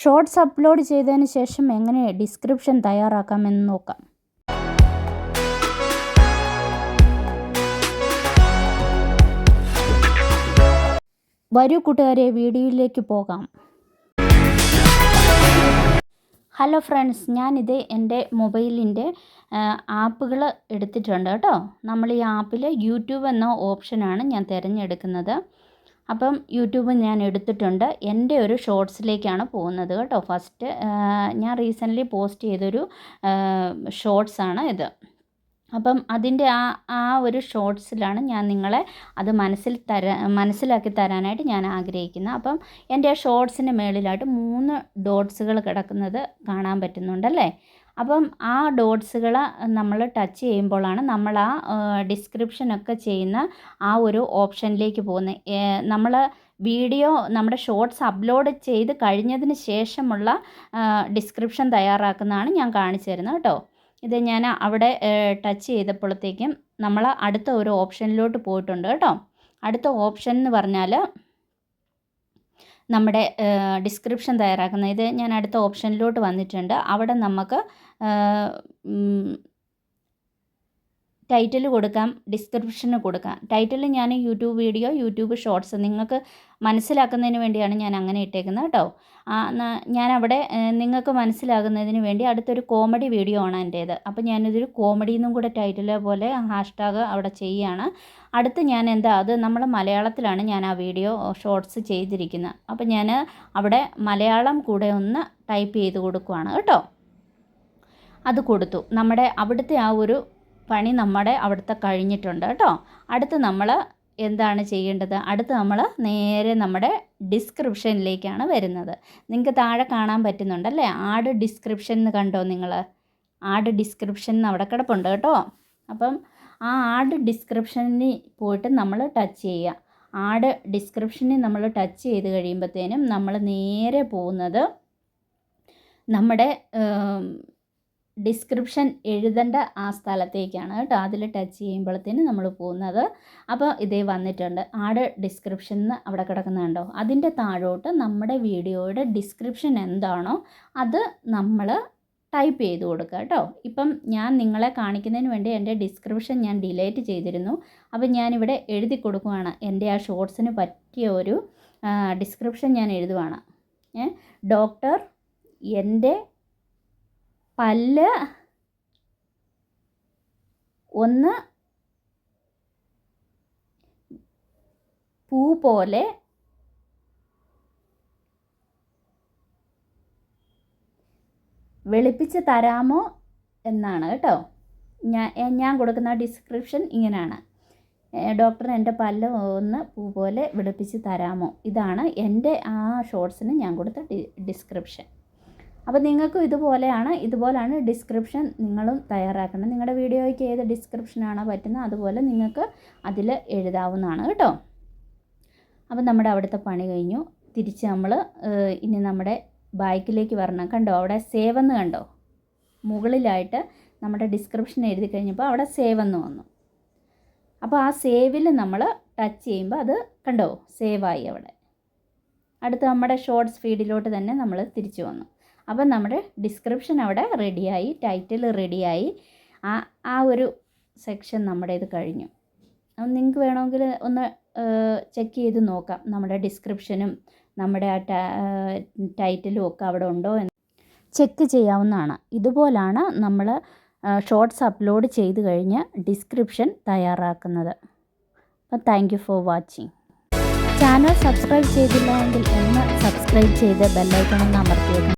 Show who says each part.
Speaker 1: Shorts upload ചെയ്തതിന് ശേഷം എങ്ങനെ ഡിസ്ക്രിപ്ഷൻ തയ്യാറാക്കാമെന്ന് നോക്കാം. വരൂ കൂട്ടുകാരെ വീഡിയോയിലേക്ക് പോകാം. ഹലോ ഫ്രണ്ട്സ് ഞാനിത് എന്റെ മൊബൈലിന്റെ ആപ്പുകൾ എടുത്തിട്ടുണ്ട് കേട്ടോ. നമ്മൾ ഈ ആപ്പിൽ യൂട്യൂബ് എന്ന ഓപ്ഷനാണ് ഞാൻ തിരഞ്ഞെടുക്കുന്നത്. അപ്പം യൂട്യൂബ് ഞാൻ എടുത്തിട്ടുണ്ട്. എന്റെ ഒരു ഷോർട്സിലേക്കാണ് പോകുന്നത് കേട്ടോ. ഫസ്റ്റ് ഞാൻ റീസെന്റ്ലി പോസ്റ്റ് ചെയ്തൊരു ഷോർട്സാണ് ഇത്. അപ്പം അതിന്റെ ആ ആ ഒരു ഷോർട്സിലാണ് ഞാൻ നിങ്ങളെ അത് മനസ്സിൽ തരാ മനസ്സിലാക്കി തരാനായിട്ട് ഞാൻ ആഗ്രഹിക്കുന്നത്. അപ്പം എന്റെ ഷോർട്സിന്റെ മേളിലായിട്ട് മൂന്ന് ഡോട്ട്സുകൾ കിടക്കുന്നത് കാണാൻ പറ്റുന്നുണ്ടല്ലേ അപ്പം ആ ഡോട്ട്സുകൾ നമ്മൾ ടച്ച് ചെയ്യുമ്പോഴാണ് നമ്മൾ ആ ഡിസ്ക്രിപ്ഷനൊക്കെ ചെയ്യുന്ന ആ ഒരു ഓപ്ഷനിലേക്ക് പോകുന്നത് നമ്മൾ വീഡിയോ നമ്മുടെ ഷോർട്സ് അപ്ലോഡ് ചെയ്ത് കഴിഞ്ഞതിന് ശേഷമുള്ള ഡിസ്ക്രിപ്ഷൻ തയ്യാറാക്കുന്നതാണ് ഞാൻ കാണിച്ചു തരുന്നത് കേട്ടോ. ഇത് ഞാൻ അവിടെ ടച്ച് ചെയ്തപ്പോഴത്തേക്കും നമ്മൾ അടുത്ത ഒരു ഓപ്ഷനിലോട്ട് പോയിട്ടുണ്ട് കേട്ടോ. അടുത്ത ഓപ്ഷൻ എന്ന് പറഞ്ഞാൽ നമ്മുടെ ഡിസ്ക്രിപ്ഷൻ തയ്യാറാക്കുന്നത്. ഇത് ഞാൻ അടുത്ത ഓപ്ഷനിലോട്ട് വന്നിട്ടുണ്ട്. അവിടെ നമുക്ക് ടൈറ്റിൽ കൊടുക്കാം ഡിസ്ക്രിപ്ഷന് കൊടുക്കാം. ടൈറ്റിൽ ഞാൻ യൂട്യൂബ് വീഡിയോ യൂട്യൂബ് ഷോർട്സ് നിങ്ങൾക്ക് മനസ്സിലാക്കുന്നതിന് വേണ്ടിയാണ് ഞാൻ അങ്ങനെ ഇട്ടേക്കുന്നത് കേട്ടോ. ഞാനവിടെ നിങ്ങൾക്ക് മനസ്സിലാകുന്നതിന് വേണ്ടി അടുത്തൊരു കോമഡി വീഡിയോ ആണ് എന്റേത്. അപ്പോൾ ഞാനിതൊരു കോമഡി എന്നും കൂടെ ടൈറ്റിൽ പോലെ ഹാഷ്ടാഗ് അവിടെ ചെയ്യുകയാണ്. അടുത്ത് ഞാൻ എന്താ അത് നമ്മൾ മലയാളത്തിലാണ് ഞാൻ ആ വീഡിയോ ഷോർട്സ് ചെയ്തിരിക്കുന്നത്. അപ്പോൾ ഞാൻ അവിടെ മലയാളം കൂടെ ഒന്ന് ടൈപ്പ് ചെയ്ത് കൊടുക്കുവാണ് കേട്ടോ. അത് കൊടുത്തു. നമ്മുടെ അവിടുത്തെ ആ ഒരു പണി നമ്മുടെ അവിടുത്തെ കഴിഞ്ഞിട്ടുണ്ട് കേട്ടോ. അടുത്ത് നമ്മൾ എന്താണ് ചെയ്യേണ്ടത്? അടുത്ത് നമ്മൾ നേരെ നമ്മുടെ ഡിസ്ക്രിപ്ഷനിലേക്കാണ് വരുന്നത്. നിങ്ങൾക്ക് താഴെ കാണാൻ പറ്റുന്നുണ്ടല്ലേ? ആഡ് ഡിസ്ക്രിപ്ഷൻ എന്ന് കണ്ടോ നിങ്ങൾ ആഡ് ഡിസ്ക്രിപ്ഷൻ അവിടെ കിടപ്പുണ്ട് കേട്ടോ. അപ്പം ആ ആഡ് ഡിസ്ക്രിപ്ഷനിൽ പോയിട്ട് നമ്മൾ ടച്ച് ചെയ്യുക. ആഡ് ഡിസ്ക്രിപ്ഷനിൽ നമ്മൾ ടച്ച് ചെയ്ത് കഴിയുമ്പോഴത്തേനും നമ്മൾ നേരെ പോകുന്നത് നമ്മുടെ ഡിസ്ക്രിപ്ഷൻ എഴുതേണ്ട ആ സ്ഥലത്തേക്കാണ് കേട്ടോ. അതിൽ ടച്ച് ചെയ്യുമ്പോഴത്തേന് നമ്മൾ പോകുന്നത്. അപ്പോൾ ഇതേ വന്നിട്ടുണ്ട്. ആട് ഡിസ്ക്രിപ്ഷൻ എന്ന് അവിടെ കിടക്കുന്നുണ്ടോ അതിന്റെ താഴോട്ട് നമ്മുടെ വീഡിയോയുടെ ഡിസ്ക്രിപ്ഷൻ എന്താണോ അത് നമ്മൾ ടൈപ്പ് ചെയ്ത് കൊടുക്കുക കേട്ടോ. ഇപ്പം ഞാൻ നിങ്ങളെ കാണിക്കുന്നതിന് വേണ്ടി എന്റെ ഡിസ്ക്രിപ്ഷൻ ഞാൻ ഡിലേറ്റ് ചെയ്തിരുന്നു. അപ്പം ഞാനിവിടെ എഴുതി കൊടുക്കുവാണ്. എന്റെ ആ ഷോർട്സിന് പറ്റിയ ഒരു ഡിസ്ക്രിപ്ഷൻ ഞാൻ എഴുതുവാണ്. ഡോക്ടർ എന്റെ പല്ല് ഒന്ന് പൂ പോലെ വെളുപ്പിച്ച് തരാമോ എന്നാണ് കേട്ടോ. ഞാൻ ഞാൻ കൊടുക്കുന്ന ഡിസ്ക്രിപ്ഷൻ ഇങ്ങനെയാണ് ഡോക്ടർ എന്റെ പല്ല് ഒന്ന് പൂ പോലെ വെളുപ്പിച്ച് തരാമോ? ഇതാണ് എന്റെ ആ ഷോർട്സിന് ഞാൻ കൊടുത്ത ഡിസ്ക്രിപ്ഷൻ അപ്പോൾ നിങ്ങൾക്കും ഇതുപോലെയാണ് ഇതുപോലെയാണ് ഡിസ്ക്രിപ്ഷൻ നിങ്ങളും തയ്യാറാക്കണം നിങ്ങളുടെ വീഡിയോയ്ക്ക് ഏത് ഡിസ്ക്രിപ്ഷനാണോ പറ്റുന്നത് അതുപോലെ നിങ്ങൾക്ക് അതിൽ എഴുതാവുന്നതാണ് കേട്ടോ. അപ്പോൾ നമ്മുടെ അവിടുത്തെ പണി കഴിഞ്ഞു. തിരിച്ച് നമ്മൾ ഇനി നമ്മുടെ ബാക്കിലേക്ക് വരണം. കണ്ടോ? അവിടെ സേവ് എന്ന് കണ്ടോ? മുകളിലായിട്ട് നമ്മുടെ ഡിസ്ക്രിപ്ഷൻ എഴുതി കഴിഞ്ഞപ്പോൾ അവിടെ സേവ് എന്ന് വന്നു. അപ്പോൾ ആ സേവിൽ നമ്മൾ ടച്ച് ചെയ്യുമ്പോൾ അത് കണ്ടോ? സേവായി അവിടെ. അടുത്ത നമ്മുടെ ഷോർട്ട്സ് ഫീഡിലോട്ട് തന്നെ നമ്മൾ തിരിച്ചു വന്നു. അപ്പം നമ്മുടെ ഡിസ്ക്രിപ്ഷൻ അവിടെ റെഡിയായി ടൈറ്റിൽ റെഡിയായി ആ ആ ഒരു സെക്ഷൻ നമ്മുടെ ഇത് കഴിഞ്ഞു. അപ്പം നിങ്ങൾക്ക് വേണമെങ്കിൽ ഒന്ന് ചെക്ക് ചെയ്ത് നോക്കാം. നമ്മുടെ ഡിസ്ക്രിപ്ഷനും നമ്മുടെ ആ ടൈറ്റിലും ഒക്കെ അവിടെ ഉണ്ടോ എന്ന്. ചെക്ക് ചെയ്യാവുന്നതാണ്. ഇതുപോലാണ് നമ്മൾ ഷോർട്സ് അപ്ലോഡ് ചെയ്ത് കഴിഞ്ഞ് ഡിസ്ക്രിപ്ഷൻ തയ്യാറാക്കുന്നത്. അപ്പം thank you for watching channel subscribe ചെയ്തില്ല എങ്കിൽ ഒന്ന് സബ്സ്ക്രൈബ് ചെയ്ത് ബെല്ലൈക്കണം ഒന്ന് അമർത്തിയേക്കണം.